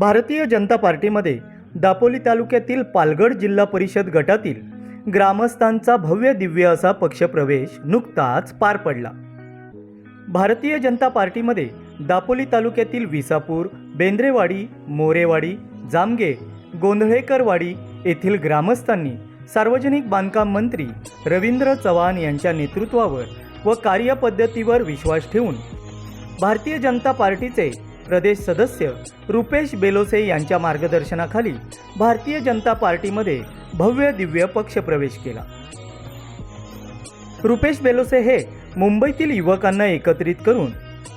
भारतीय जनता पार्टीमध्ये दापोली तालुक्यातील पालगड जिल्हा परिषद गटातील ग्रामस्थांचा भव्य दिव्य असा पक्षप्रवेश नुकताच पार पडला. भारतीय जनता पार्टीमध्ये दापोली तालुक्यातील विसापूर बेंद्रेवाडी मोरेवाडी जामगे गोंधळेकरवाडी येथील ग्रामस्थांनी सार्वजनिक बांधकाम मंत्री रवींद्र चव्हाण यांच्या नेतृत्वावर व कार्यपद्धतीवर विश्वास ठेवून भारतीय जनता पार्टीचे प्रदेश सदस्य रुपेश बेलोसे यांच्या मार्गदर्शनाखाली भारतीय जनता पार्टीमध्ये भव्य दिव्य पक्षप्रवेश केला. रुपेश बेलोसे हे मुंबईतील युवकांना एकत्रित करून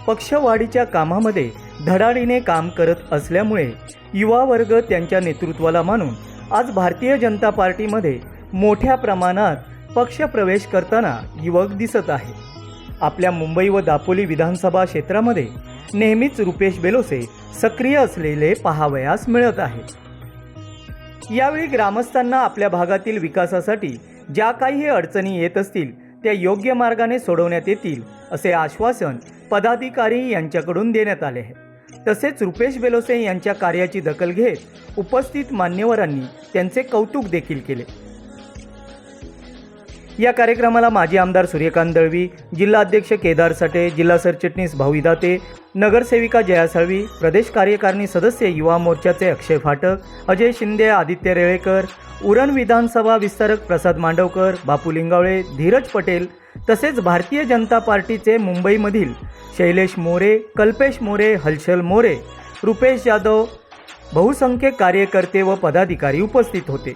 पक्षवाढीच्या कामामध्ये धडाडीने काम करत असल्यामुळे युवा वर्ग त्यांच्या नेतृत्वाला मानून आज भारतीय जनता पार्टीमध्ये मोठ्या प्रमाणात पक्षप्रवेश करताना युवक दिसत आहे. आपल्या मुंबई व दापोली विधानसभा क्षेत्रामध्ये नेहमीच रुपेश बेलोसे सक्रिय असलेले पाहावयास मिळत आहे. यावेळी ग्रामस्थांना आपल्या भागातील विकासासाठी ज्या काही अडचणी येत असतील त्या योग्य मार्गाने सोडवण्यात येतील असे आश्वासन पदाधिकारी यांच्याकडून देण्यात आले आहे. तसेच रुपेश बेलोसे यांच्या कार्याची दखल घेत उपस्थित मान्यवरांनी त्यांचे कौतुक देखील केले. या कार्यक्रमाला माजी आमदार सूर्यकांत दळवी जिल्हा अध्यक्ष केदार सटे जिल्हा सरचिटणीस भाऊ दाते नगरसेविका जया साळवी प्रदेश कार्यकारिणी सदस्य युवा मोर्चाचे अक्षय फाटक अजय शिंदे आदित्य रेळेकर उरण विधानसभा विस्तारक प्रसाद मांडवकर बापू लिंगावळे धीरज पटेल तसेच भारतीय जनता पार्टीचे मुंबईमधील शैलेश मोरे कल्पेश मोरे हलशल मोरे रुपेश यादव बहुसंख्य कार्यकर्ते व पदाधिकारी उपस्थित होते.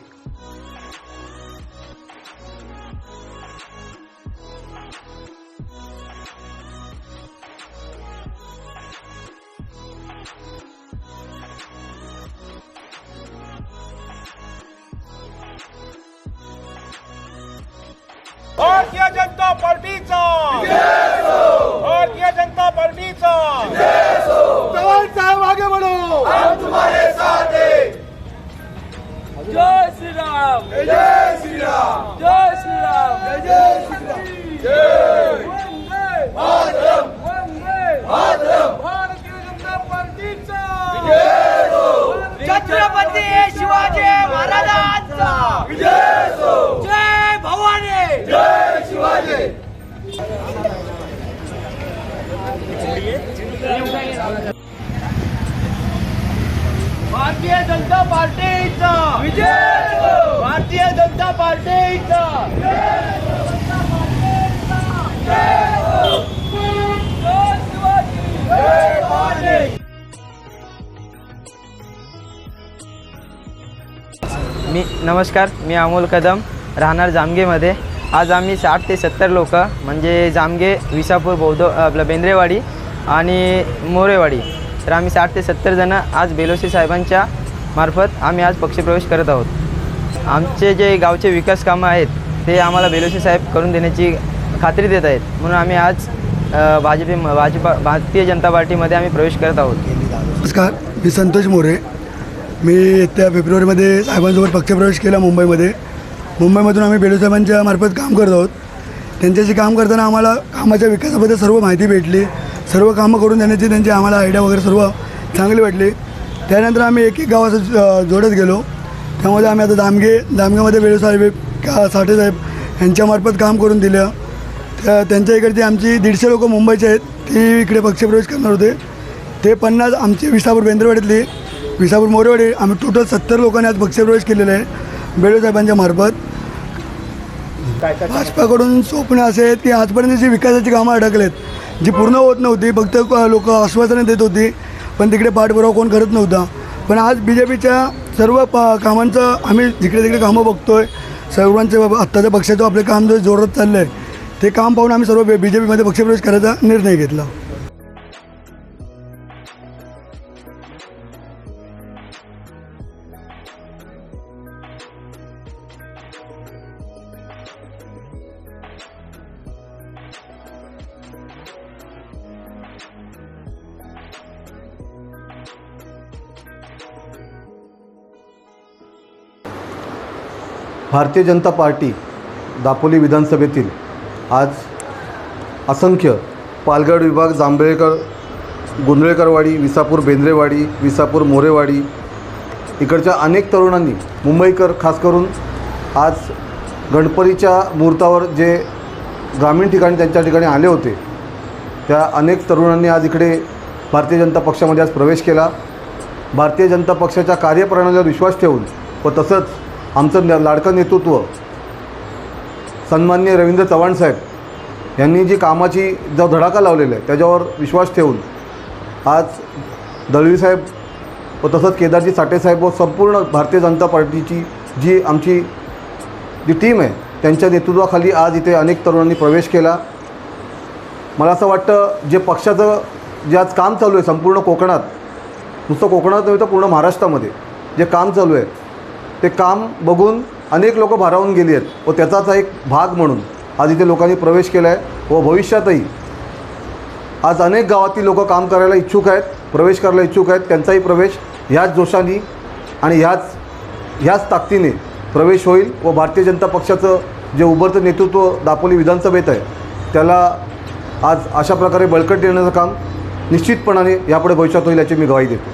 भारतीय जनता पार्टीचा. भारतीय जनता पार्टीचा. जवान साहब आगे बढ़ो. जय श्री राम. जय श्री राम. जय श्री राम. जय श्री राम. वंदे. मातरम. वंदे. मातरम. भारतीय जनता पार्टीचा. छत्रपती शिवाजी महाराजांचा. विजय भारतीय जनता पार्टीचा विजय भारतीय जनता पार्टीचा मी नमस्कार मी अमोल कदम राहणार जामगेमध्ये. आज आम्ही साठ ते सत्तर लोक म्हणजे जामगे विसापूर बौद्ध आपलं बेंद्रेवाडी आणि मोरेवाडी. तर आम्ही साठ ते सत्तर जणं आज बेलोसी साहेबांच्या मार्फत आम्ही आज पक्षप्रवेश करत आहोत. आमचे जे गावचे विकास कामं आहेत ते आम्हाला बेलोसी साहेब करून देण्याची खात्री देत आहेत. म्हणून आम्ही आज अ, भाजप भाजपा भारतीय जनता पार्टीमध्ये आम्ही प्रवेश करत आहोत. नमस्कार मी संतोष मोरे. मी त्या फेब्रुवारीमध्ये साहेबांसोबत पक्षप्रवेश केला मुंबईमध्ये. मुंबईमधून आम्ही बेलोसाहेबांच्या मार्फत काम करत आहोत. त्यांच्याशी काम करताना आम्हाला कामाच्या विकासाबद्दल सर्व माहिती भेटली. सर्व कामं करून देण्याची त्यांची आम्हाला आयडिया वगैरे सर्व चांगली वाटली. त्यानंतर आम्ही एक एक गावाचं जोडत गेलो. त्यामध्ये आम्ही आता दामगे दामगेमध्ये बेडू साहेब का साठे साहेब यांच्यामार्फत काम करून दिलं. त्या त्यांच्या इकडची आमची दीडशे लोकं मुंबईचे आहेत ती इकडे पक्षप्रवेश करणार होते. ते पन्नास आमचे विसापूर बेंद्रवाडीतली विसापूर मोरेवाडी आम्ही टोटल सत्तर लोकांनी आज पक्षप्रवेश केलेले आहे बेडे भाजपाकडून स्वप्न असे आहेत की आजपर्यंत जी विकासाची कामं अडकलेत जी पूर्ण होत नव्हती फक्त लोक आश्वासनं देत होती पण तिकडे पाठपुरावा कोण करत नव्हता. पण आज बी जे पीच्या सर्व पा कामांचं आम्ही जिकडे तिकडे कामं बघतोय सर्वांचे आत्ताच्या पक्षाचं आपले काम जो जोरात चाललं आहे ते काम पाहून आम्ही सर्व बी जे पीमध्ये पक्षप्रवेश करायचा निर्णय घेतला. भारतीय जनता पार्टी दापोली विधानसभेतील आज असंख्य पालघर विभाग जांभळेकर गोंधळेकरवाडी विसापूर बेंद्रेवाडी विसापूर मोरेवाडी इकडच्या अनेक तरुणांनी मुंबईकर खास करून आज गणपतीच्या मुहूर्तावर जे ग्रामीण ठिकाणी त्यांच्या ठिकाणी आले होते त्या अनेक तरुणांनी आज इकडे भारतीय जनता पक्षामध्ये आज प्रवेश केला. भारतीय जनता पक्षाच्या कार्यप्रणालीवर विश्वास ठेवून व तसंच आमचं लाडकं नेतृत्व सन्मान्य रवींद्र चव्हाण साहेब यांनी जी कामाची जो धडाका लावलेला आहे त्याच्यावर विश्वास ठेवून आज दळवी साहेब व तसंच केदारजी साठेसाहेब व संपूर्ण भारतीय जनता पार्टीची जी आमची जी टीम आहे त्यांच्या नेतृत्वाखाली आज इथे अनेक तरुणांनी प्रवेश केला. मला असं वाटतं जे पक्षाचं जे आज काम चालू आहे संपूर्ण कोकणात नुसतं कोकणात नव्हे तर पूर्ण महाराष्ट्रामध्ये जे काम चालू आहे ते काम बघून अनेक लोक भारावून गेली आहेत. व त्याचाच एक भाग म्हणून आज इथे लोकांनी प्रवेश केला आहे व भविष्यातही आज अनेक गावातील लोक काम करायला इच्छुक आहेत प्रवेश करायला इच्छुक आहेत. त्यांचाही प्रवेश ह्याच जोशाने आणि ह्याच ह्याच ताकदीने प्रवेश होईल व भारतीय जनता पक्षाचं जे उभरतं नेतृत्व दापोली विधानसभेत आहे त्याला आज अशा प्रकारे बळकट देण्याचं काम निश्चितपणाने यापुढे भविष्यात होईल याची मी गवाही देतो.